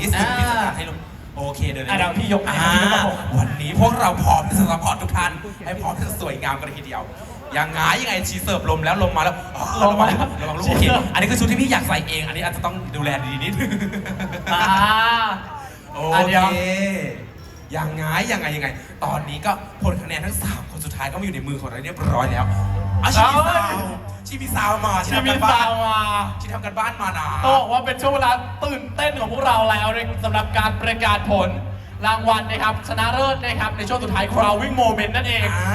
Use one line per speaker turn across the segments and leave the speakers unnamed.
นี้สิ่งที่
อ่า
สำคัญให้ลุงโอเคเดิน
อะเดี๋ยวพี่ยกให้
อ่า
พี่ยกมาผม
วันนี้พวกเราพร้อมที่จะสปอร์ตทุกท่านให้พร้อมที่จะสวยงามกันเลยทีเดียวยังไงยังไงชีเสิร์ฟลมแล้วลมมาแล้วอ๋อ
ลมมา
ระวังลูกโอเคอันนี้คือชุดที่พี่อยากใส่เอง อันนี้อาจจะต้องดูแลดีๆนิดนึง
อ่า
โอ
อะเดี๋
เค
ยว
ยังไงยังไงยังไง ตอนนี้ก็ผลคะแนนทั้ง 3 คนสุดท้ายก็มาอยู่ในมือของเราเรียบร้อยแล้วอะชีมีซาว ชีมีซาวมาชี
ที่
ทำ
มี
กันบ้า
ซานวมา
ชีทำกันบ้านมานะ
ต้องบอกว่าเป็นช่วงเวลาตื่นเต้นของพวกเราแล้วในสำหรับการประกาศผลรางวัลนะครับ ชนะเลิศนะครับในช่วงสุดท้าย crowing moment นั่นเอง
อ่า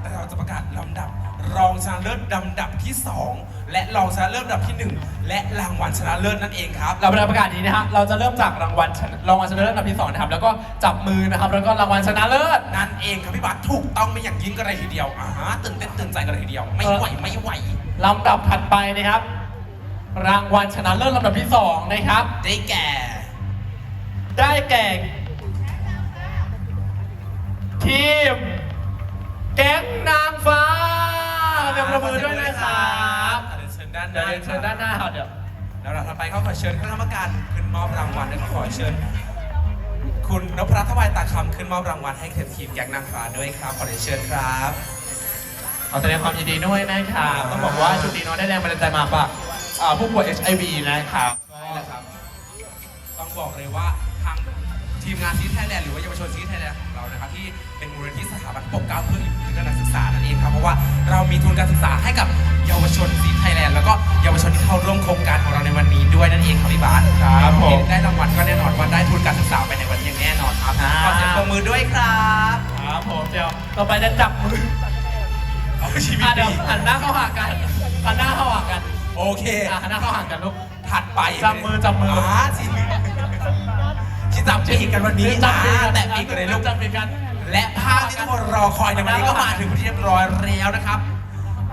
แต่เราจะประกาศลำดับ รองชนะเลิศลำดับที่ 2 และรองชนะเลิศลำดับที่1และรางวัลชนะเลิศนั่นเองครับ
เราประกาศนี้นะฮะ เราจะเริ่มจากรางวัลชนะรางวัลชนะเลิศลำดับที่สองนะครับ แล้วก็จับมือนะครับ แล้วก็รางวัลชนะเลิศ
นั่นเองครับพี่บัตรถูกต้องไม่อย่างยิ่งกันเลยทีเดียวอ่าฮะตื่นเต้นตื่นใจกันเลยทีเดียว ไม่ไหวไม่ไหว
ลำดับถัดไปนะครับ รางวัลชนะเลิศลำดับที่สองนะครับ
ได้แก่
ได้แก่ ทีม แก๊งนางฟ้าเดี๋ยวประมือด้วยนะครับ
เดี๋ยวเชิญด้านห
เดี๋ยว
น้า
เรียนเชิญด้านหน้าครับเดี๋ยว
แล้วเราถัดไปเขาขอเชิญคณะกรรมการขึ้นมอบรางวัลและขอเชิญ คุณนพรัตน์ทวายตาคำขึ้นมอบรางวัลให้กับทีมแก๊งนางฟ้าด้วยครับขอเรียนเชิญครับ
ขอแสดงความยินดีด้วยนะครับต้องบอกว่าชุดนี้เน้องได้แรงบันดาลใจมาฝากอ่าผู้ป่วย HIV นะครับ
ใช่แล้วครับ ต้องบอกเลยว่าทางทีมงานซีไทยแลนด์หรือว่าเยาวชนซีไทยแลนด์ของเรานะครับที่เป็นมูลนิธิสถาบันปกเกล้าเพื่ออิทธิการศึกษานั่นเองครับเพราะว่าเรามีทุนการศึกษาให้กับ เยาวชนซีไทยแลนด์แล้วก็เยาวชนที่เข้าร่วมโครงการของเราในวันนี้ด้วยนั่นเองครับพี่บาส
ครับผม
ได้รางวัลก็แน่นอนว่าได้ทุนการศึกษาไปในวันนี้อย่างแน่นอนครับ
อ่า
ขอเสียงปรบมือด้วยครับ
ครับผมเดี๋ยวต่อไปจะจับมือ
เอาชีวิต
อะเดี๋ยว
ดี
หันหน้าเข้าหากันหันหน้าเข้าหากัน
โอเค
อะหันหน้าเข้าหากันลูก
ถัดไป
จับมือจับมืออ่า
ชีชีจับปีกกันวันนี้
จับมือ
อ่า
กัน
แตะปีกกันเลยลูก
จับมือกัน
และภาพที่ทุกคนรอคอยในวันนี้ก็มาถึงเป็นที่เรียบร้อยแล้วนะครับ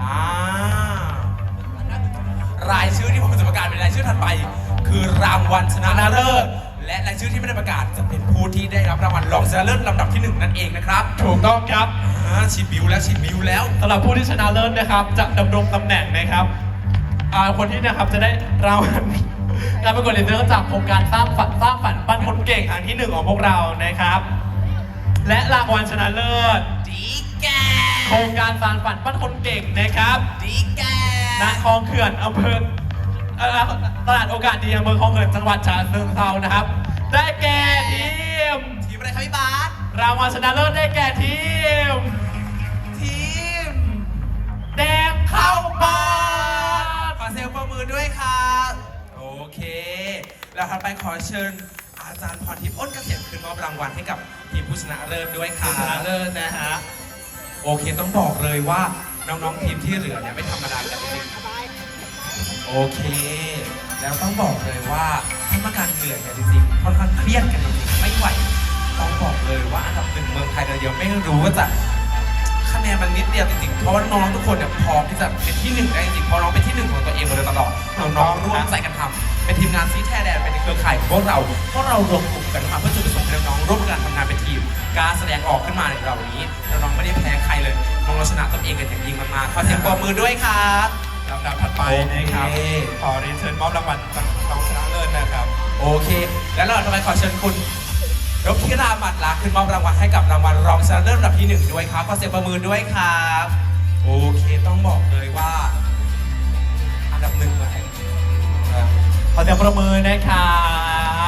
อ่ารายชื่อที่ผมจะประกาศเป็นรายชื่อถัดไป คือรางวัลชนะเลิศและรายชื่อที่ไม่ได้ประกาศจะเป็นผู้ที่ได้รับรางวัลรองชนะเลิศลำดับที่หนึ่งนั่นเองนะครับ
ถูกต้องครับ
อ่าชิบิวแล้วชิบิวแล้ว
สำหรับผู้ที่ชนะเลิศนะครับ จะดำรงตำแหน่งนะครับอ่าคนที่นะครับจะได้รางวัล การประกวดเรื่องจากโครงการสร้างฝันสร้างฝันปั้นคนเก่งครั้งที่หนึ่งของพวกเรานะครับ และรางวัลชนะเลิศ
ดีแก
โครงการสารฝันปั้นคนเก่งนะครับ
ดีแก
ณคลองเขื่อนอำเภอเอ่อตลาดโอกาสดีอำเภอคลองเขื่อนจังหวัดฉะเชิงเทรานะครับ ได้แก่ทีม
ทีมอะไรครับพี่บาส
รางวัลชนะเลิศได้แก่ทีม
ทีม
แดงเข้าบ้าน
ขอเซลล์ประมือด้วยครับโอเค แล้วถัดไปขอเชิญอาจารย์พรทิพย์อ้นเกษมคืนมอบรางวัลให้กับทีมผู้ชนะเลิศด้วยค่ะ
ชนะเลิศนะฮะ
โอเคต้องบอกเลยว่าน้องๆทีมที่เหลือเนี่ยไม่ธรรมดากันจริงๆโอเค แล้วต้องบอกเลยว่าท่านประการเหนื่อยเนี่ยจริงๆค่อนข้างเครียดกันจริงๆไม่ไหว ต้องบอกเลยว่าอันดับหนึ่งเมืองไทยเราเดียวไม่รู้ว่าจะคะแนนมันนิดเดียวจริงๆ เพราะว่าน้องๆทุกคนเนี่ยพร้อมที่จะเป็นที่หนึ่งได้จริงๆเพราะน้องเป็นที่หนึ่งของตัวเองมาโดยตลอดน้องๆร่วมใจกันทำเป็นทีมงานซีแทแดนเป็นเครือข่ายของพวกเราพวกเรารวมกลุ่มกันมาเพื่อจุดประสงค์ให้น้องๆร่วมกันทำงานเป็นทีม การแสดงออกขึ้นมาในเรานี้น้องๆไม่ได้แพ้ใครเลยน้องเราชนะตัวเองกันอย่างยิ่งมากๆขอเสียงปรบมือด้วยครับ
ลำดับถัดไปนะครับ
โอเค
ขอเรียนเชิญมอบรางวัลรองชนะเลิศนะครับ
โอเค แล้วเราทำไมขอเชิญคุณรบพิราบัตรลาขึ้นมอบรางวัลให้กับรางวัลรองชนะเลิศระดับที่หนึ่งด้วยครับขอเสียงประมือด้วยครับโอเคต้องบอกเลยว่า อันดับหนึ่งมาแห่ง
ขอเสียงประมือนะครั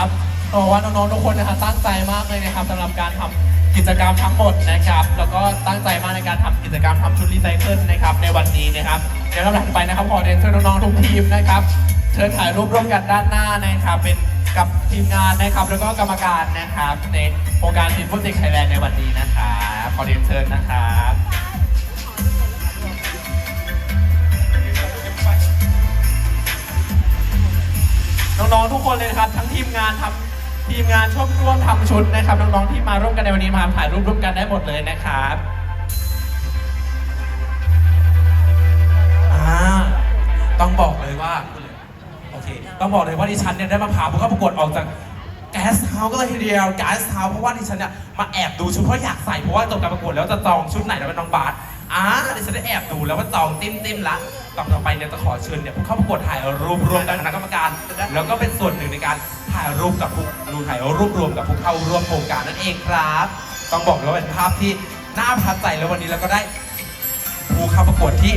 บต้อง บอกว่าน้องๆทุกคนนะครับตั้งใจมากเลยนะครับสำหรับการทำกิจกรรมทั้งหมดนะครับ แล้วก็ตั้งใจมากในการทำกิจกรรมทำชุดรีไซเคิลนะครับในวันนี้นะครับเดี๋ยวลำดับถัดไปนะครับขอเรียนเชิญน้องๆทุกทีมนะครับเชิญถ่ายรูปร่วมกันด้านหน้านะครับเป็นกับทีมงานนะครับแล้วก็กรรมการนะครับ ในโครงการทีมฟุตซิกไทยแลนด์ในวันนี้นะครับขอเรียนเชิญนะครับน้องๆทุกคนเลยนะครับทั้งทีมงานทำ ทีมงานชมร่วมทำชุดนะครับน้องๆที่มาร่วมกันในวันนี้มาถ่ายรูปร่วมกันได้หมดเลยนะครับ
อ่าต้องบอกเลยว่าโอเคต้องบอกเลยว่าดิฉันเนี่ยได้มาพาผู้เข้าประกวดออกจากแก๊สเฮาส์ก็เลยทีเดียวแก๊สเฮาส์เพราะว่าดิฉันเนี่ยมาแอบดูชุดเพราะอยากใส่เพราะว่าจบการประกวดแล้วจะจองชุดไหนแล้วเป็นน้องบาสอ่าดิฉันได้แอบดูแล้วว่าจองจิ้มจิ้มละต่อต่อไปเนี่ยจะขอเชิญเนี่ยผู้เข้าประกวดถ่ายรูปรวมกันคณะกรรมการ แล้วก็เป็นส่วนหนึ่งในการ ถ่ายรูปกับผู้รูถ่ายรูปรวมกับผู้เข้าร่วมโครงการนั่นเองครับ ต้องบอกเลยว่าเป็นภาพที่น่าประทับใจแล้ววันนี้เราก็ได้ผู้เข้าประกวดที่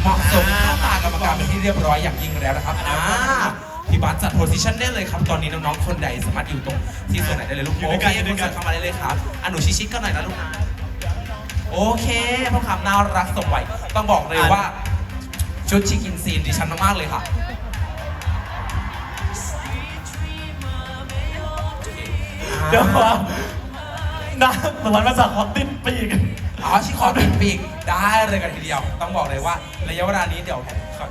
เหมาะสมเข้าตากรรมการเป็นที่เรียบร้อยอย่างยิ่งแล้วนะครับอ่าพี่บัสจัดโพสิชันได้เลยครับ ตอนนี้น้องๆคนใดสามารถอยู่ตรงที่ส่วนไหนได้เลยลูก
อยู่
โอ
ด้วย
เค
กันอยู่ด้วยกัน
เข้ามาได้เลยครับอะหนูชิชิก็หน่อยนะลูกนะโอเคพ่อคำน่ารักสมวัยต้องบอกเลยว่า ชุดชิคกินซีนดิฉันมากๆเลยค่ะ
เดี๋ยวก่อนนะสวรรค์มาจากคอติดปีก
อ๋อชิคอติดปีกได้เลยกันทีเดียว ต้องบอกเลยว่าระยะเวลานี้เดี๋ยวขอ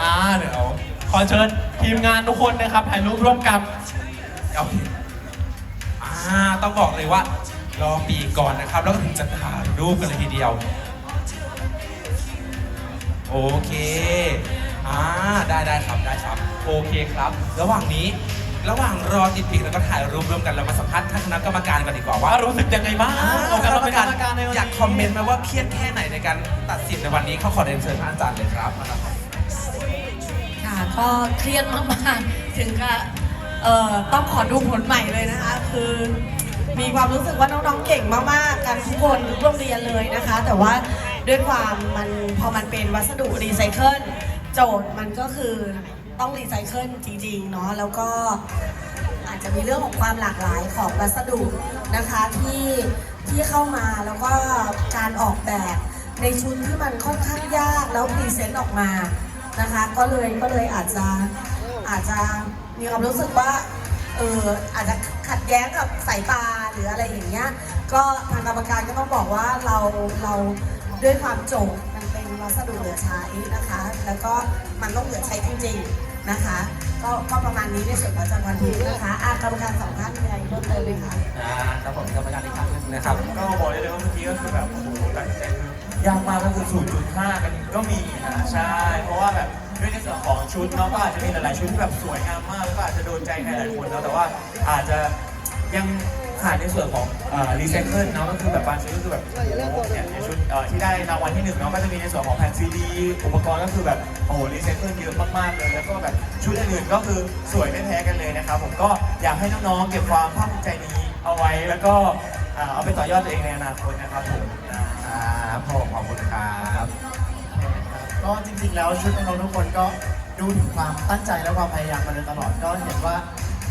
อ่าเดี๋ยวขอเชิญทีมงานทุกคนนะครับถ่ายรูปร่วมกัน
โอเคอ่าต้องบอกเลยว่ารอปีก่อนนะครับ แล้วก็ถึงจะถ่ายรูปกันเลยทีเดียว โอเค อ่า ได้ได้ครับ ได้ครับ โอเคครับ ระหว่างนี้ ระหว่างรอติดปีกแล้วก็ถ่ายรูปร่วมกันเรามาสัมภาษณ์ท่านคณะกรรมการกันดีกว่าว่า
ว่ารู้สึกยังไงบ้าง
อ่า
เอาการเป็นกรรมการในวันนี้
อยากคอมเมนต์มาว่าเครียดแค่ไหนในการตัดสินในวันนี้เขาขอเรียนเชิญท่านอาจารย์เลยครับมาครับ
ค่ะก็เครียดมากๆถึงกับเอ่อต้องขอดูผลใหม่เลยนะคะคือมีความรู้สึกว่าน้องๆ เก่งมากๆ กันทุกคนทุกโรงเรียนเลยนะคะ แต่ว่าด้วยความมันพอมันเป็นวัสดุรีไซเคิลโจทย์มันก็คือ ต้องรีไซเคิลจริงๆเนาะแล้วก็อาจจะมีเรื่องของความหลากหลายของวัสดุนะคะที่ที่เข้ามาแล้วก็การออกแบบในชุดที่มันค่อนข้างยากแล้วพรีเซนต์ออกมานะคะก็เลยก็เลยอาจจะอาจจะมีความรู้สึกว่าเอออาจจะขัดแย้งกับสายตาหรืออะไรอย่างเงี้ยก็ทางกรรมการก็ต้องบอกว่าเราเราด้วยความโจทย์มัน เป็นวัสดุเหลือใช้นะคะ แล้วก็มันต้องเหลือใช้จริงๆนะคะ ก็ก็ประมาณนี้ในส่วนของจังหวัดนี้นะคะอากรรมการสองท่านมีอะไรเพิ่มเติมไหมคะ
อ่าครับผมกรรมการอีกครั้งหนึงนะครับ
ก็บอกได้เลยว่าเมื่อกี้ก็คือแบบโอ้โหตัดสินใจคือยากมากก็คือ0.5กันก็มีนะใช่ เพราะว่าแบบด้วยในส่วนของชุดเนาะก็อาจจะมีหลายๆชุดที่แบบสวยงามมากแล้วก็อาจจะโดนใจใครหลายคนแล้วแต่ว่าอาจจะยัง ขาดในส่วนของรีไซเคิลเนาะก็คือแบบบางชุดก็คือแบบโอ้โหเนี่ยในชุดเอ่อที่ได้รางวัลที่หนึ่งเนาะก็จะมีในส่วนของแผ่นซีดีอุปกรณ์ก็คือแบบโอ้โหรีไซเคิลเยอะมากๆเลยแล้วก็แบบชุดอื่นๆก็คือสวยไม่แพ้กันเลยนะครับผมก็อยากให้น้องๆเก็บความภาคภูมิใจนี้เอาไว้แล้วก็อ่าเอาไปต่อยอดตัวเองในอนาคตนะครับผมอ่า
ครับผมขอบคุณครับ
ก็จริงๆแล้วชุดของเราทุกคนก็ดูถึงความตั้งใจและความพยายามมาโดยตลอดก็เห็นว่า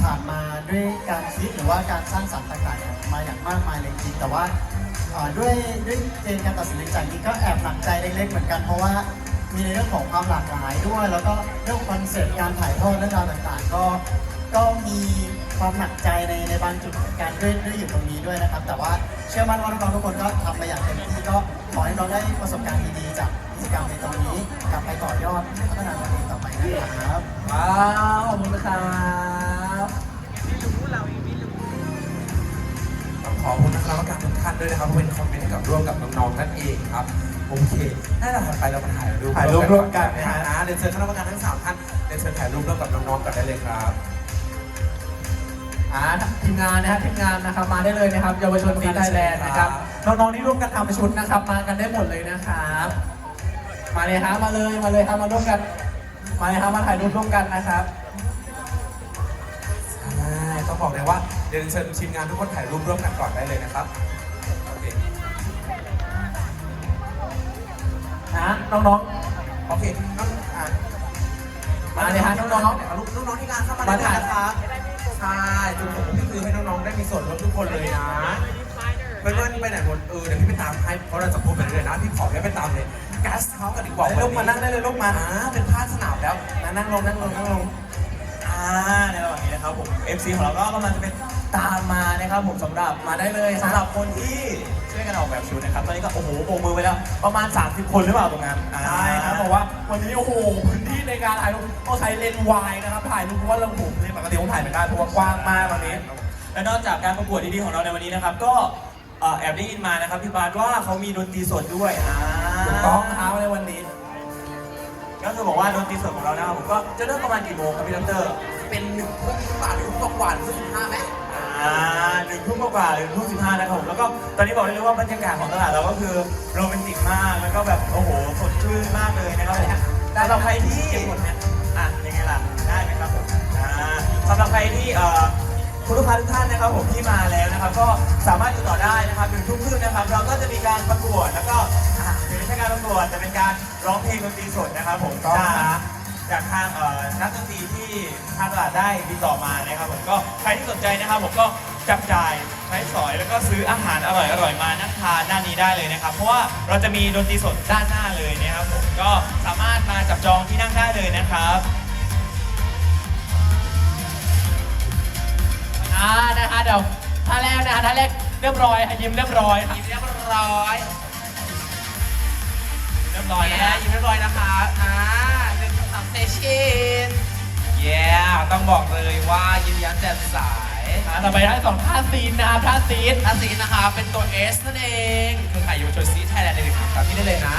ผ่านมาด้วยการคิดหรือว่าการสร้างสรรค์ต่างๆ มาอย่างมากมายเลยจริงแต่ว่าด้วยด้วยเกณฑ์การตัดสินใจนี้ก็แอบหนักใจเล็กๆเหมือนกันเพราะว่ามีในเรื่องของความหลากหลายด้วย แล้วก็เรื่องคอนเซ็ปต์การถ่ายทอดเรื่องราวต่างๆ ก็ก็มีความหนักใจในในบางจุดเหมือนกันด้วยด้วยอยู่ตรงนี้ด้วยนะครับ แต่ว่าเชื่อมั่นว่าน้องๆทุกคนก็ทำมาอย่างเต็มที่ก็ขอให้น้องได้ประสบการณ์ดีๆจากกิจกรรมในตรงนี้กลับไปต่อยอดพัฒนาตัวเองต่อไปนะครับ
ว้าวขอบคุณครับ ทุกท่านด้วยนะครับที่เป็นคอมเมนต์ให้กับร่วมกับน้องๆนั่นเองครับโอเคถ้าเราถัดไปเรามาถ่ายรูป
ถ่ายรูปร่วมกันนะ
นะ
ฮะ
ฮะเรียนเชิญคณะกรรมการทั้งสามท่านเรียนเชิญถ่ายรูปร่วมกับน้องๆกันได้เลยครับ
อ่าทีมงานนะครับทีมงานนะครับมาได้เลยนะครับเยาวชนสีไทยแลนด์นะครับน้องๆที่ร่วมกันทำชุดนะครับ มากันได้หมดเลยนะครับมาเลยครับมาเลยมาเลยครับมาร่วมกัน มาเลยครับมาถ่ายรูปร่วมกันนะครับ
ใช่ต้องบอกเลยว่าเดี๋ยวเชิญทีมงานทุกคนถ่ายรูปร่วมกันก่อนได้เลยนะครับ
นะน้อง
โอเคน้องอะ
ๆ มาเลยฮะน้อง
น้องๆน้องๆที่งานเข้ามาได้เลยนะครับใช่จุดประสงค์ก็คือให้น้องๆได้มีส่วนร่วมทุกคนเลยนะเพื่อนๆไปไหนหมดเออเดี๋ยวพี่ไปตามให้เพราะเราจะพูดไปเรื่อยๆนะพี่ขอแค่ไปตามเลยแก๊สเฮาส์กันดีกว่า
ได้ลูกมานั่งได้เลยลูกมา
อ่าเป็นผ้าสนามแล้ว
มานั่งลงนั่งลงนั่งลง
อ่าในระหว่างนี้นะครับผม FC ของเราก็กำลังจะเป็น ตามมานะครับผมสำหรับ
มาได้เลยค
สำห
รั
รั
บบ
คนที่ช่วยกันออกแบบชุดนะครับตอนนี้ก็โอ้โหโบกมือไปแล้วประมาณ 30 คนหรือเปล่าตรงนั้นอ่า
ใช่ครับบอกว่าวันนี้โอ้โหพื้นที่ในการถ่ายรูปต้องใช้เลนส์วายนะครับถ่ายรูปเพราะว่าเราผมเลยปกติผมถ่ายไม่ได้เพราะว่ากว้างมากตอนนี้
และนอกจากการประกวดดีๆของเราในวันนี้นะครับ ก็เอ่อแอบได้ยินมานะครับพี่บาสว่าเขามีดนตรีสดด้วยอ่า
ถูกต้องครับในวันนี้
ก็คือบอกว่าดนตรีสดของเรานะครับผมก็จะเริ่มประมาณกี่โมงครับพี่ดร
เป็นหนึ่งทุ่มกว่าหรือทุ่มกว่าหรือทุ่มสิบห้าไหม
อ่าหนึ่งทุ่มกว่าๆหรือทุ่มสิบห้านะครับผมแล้วก็ตอนนี้บอกได้เลยว่าบรรยากาศของตลาดเราก็คือโรแมนติกมากแล้วก็แบบโอ้โหสดชื่นมากเลยนะครับผมสำหรับใครที่เก็บหมดเนี่ยอะยังไงล่ะได้ไหมครับผมอ่าสำหรับใครที่เอ่อคุณลูกค้าทุกท่านนะครับผมที่มาแล้วนะครับ ก็สามารถติดต่อได้นะครับถึงทุกคืนนะครับ เราก็จะมีการประกวดแล้วก็อ่าถึงไม่ใช่การประกวดแต่เป็นการร้องเพลงดนตรีสดนะครับผม
ต้อง
จาก
นะ
จากทางเอ่อนักดนตรีที่ทางตลาดได้ติดต่อมานะครับผมก็ใครที่สนใจนะครับผมก็จับจ่ายใช้สอยแล้วก็ซื้ออาหารอร่อยๆมานั่งทานด้านนี้ได้เลยนะครับ เพราะว่าเราจะมีดนตรีสดด้านหน้าเลยนะครับผมก็สามารถมาจับจองที่นั่งได้เลยนะครับ
อ่านะคะเดี๋ยวท่าแรกนะคะท่าแรกเรียบร้อยค่ะยิ้มเรียบร้อยค่ะ
ยิ้มเรียบร้อย
เรียบร้อยนะ
แย่
ฮะ
ยิ้มเรียบร้อยนะคะอ่า เซชินแย่ต้องบอกเลยว่ายิ้มแย้มแจ่มใส
อ่าต่อไปท่าสองท่าซีนนะครับท่าซีน
ท่าซีนะคะเป็นตัว S นั่นเองคือขายเยาวชนซีไทยแลนด์เลยครับที่ได้เลยนะ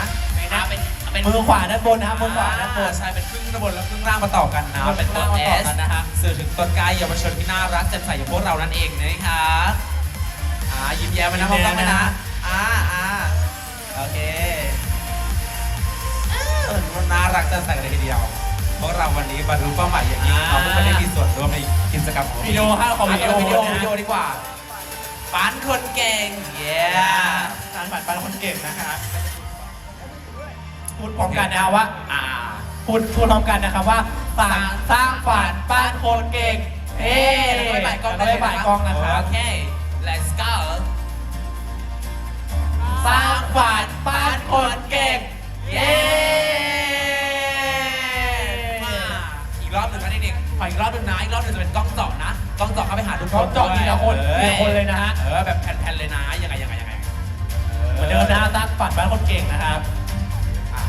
นะเป็นเป็น
มือขวาด้านบนนะครับมือขวาด้านบน
ใช่เป็นครึ่งด้านบนและครึ่งล่างมาต่อกันนะ
ครึ่ง
เป็นตัว
ล่างมาต่อ
S
กันนะฮะ
สื่อถึงต้นกายเยาวชนที่น่ารักแจ่มใสอย่างพวกเรานั่นเองนะครับอ่ายิ้มแย้มไปนะพร้อมกันไหมนะอ่าอ่าโอเค เออมันน่ารักแจ่มใสเลยทีเดียวพวกเราวันนี้บรรลุเป้าหมายอย่างยิ่งเราทุกคนได้มีส่วนร่วมในกิจกรรมของ
วิดีโอฮะขอวิดีโอ
วิดีโอ
นะ
วิดีโอดีกว่าปั้นคนเก่งเย้
การปัดปันคนเก่งนะครับพูดพร้อมกันนะว่า
อ่า
พูดพูดพร้อมกันนะครับว่าสร้างสร้างฝันปั้นคนเก่งเอ๊ะ
แล้วก็ไปบ่ายกล้อง
แล้วก็ไปบ่ายกล้องนะครับ
โอเค let's go
สร้างฝันปั้นคนเก่ง
ขออีกรอบหนึ่งนะอีกรอบหนึ่งจะเป็นกล้องเจาะนะกล้องเจาะเข้าไปหาทุกคน
กล้องเจาะทีละคน
ออ
ทีละคนเลยนะฮะ
เออแบบแผ่นๆเลยนะยังไงยังไงยังไง
เหมือนเดิมนะฮะสร้างฝันปั้นคนเก่งนะครับ
อะ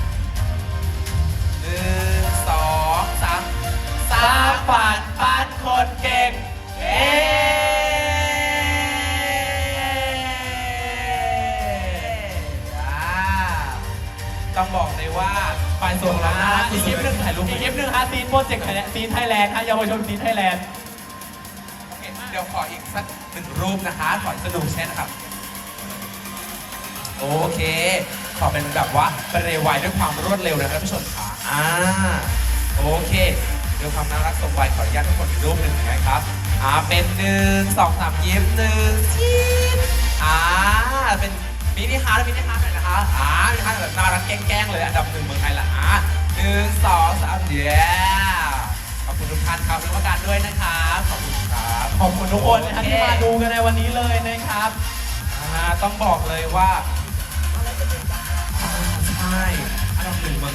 หนึ่งสองสาม
สร้างฝันปั้นคนเก่งเย้
ต้องบอกเลยว่าฝ่ายส่งเราน่ารัก
อีกคลิปหนึ่ง
ถ่ายรูป
อีกคลิปหนึ่งฮะซีนโปรเจกต์ซีนไทยแลนด์ฮะเยาวชนซีนไทยแลนด์
โอเคเดี๋ยวขออีกสักหนึ่งรูปนะคะ ขอสนุกใช่นะครับ โอเค ขอเป็นแบบว่าเป็นเร็วไวด้วยความรวดเร็วนะครับท่านผู้ชมค่ะอ่าโอเคด้วยความน่ารักสมวัยขออนุญาตทุกคนอีกรูปหนึ่งนะครับอ่าเป็นหนึ่งสองสามยิ้มหนึ่งยิ้มอ่าเป็นมินิฮาร์ดมินิฮาร์ดหน่อยนะคะ อ่ามินิฮานแบบน่ารักแกล้งๆเลยอันดับหนึ่งเมืองไทยละอ่าหนึ่งสองสามเดียวขอบคุณทุกท่านครับทุกประการด้วยนะครับขอบคุณครับ
ขอบคุณทุกคนนะครับที่มาดูกันในวันนี้เลยนะครับ
อ่าต้องบอกเลยว่าอ่าใช่อันดับหนึ่งเมือง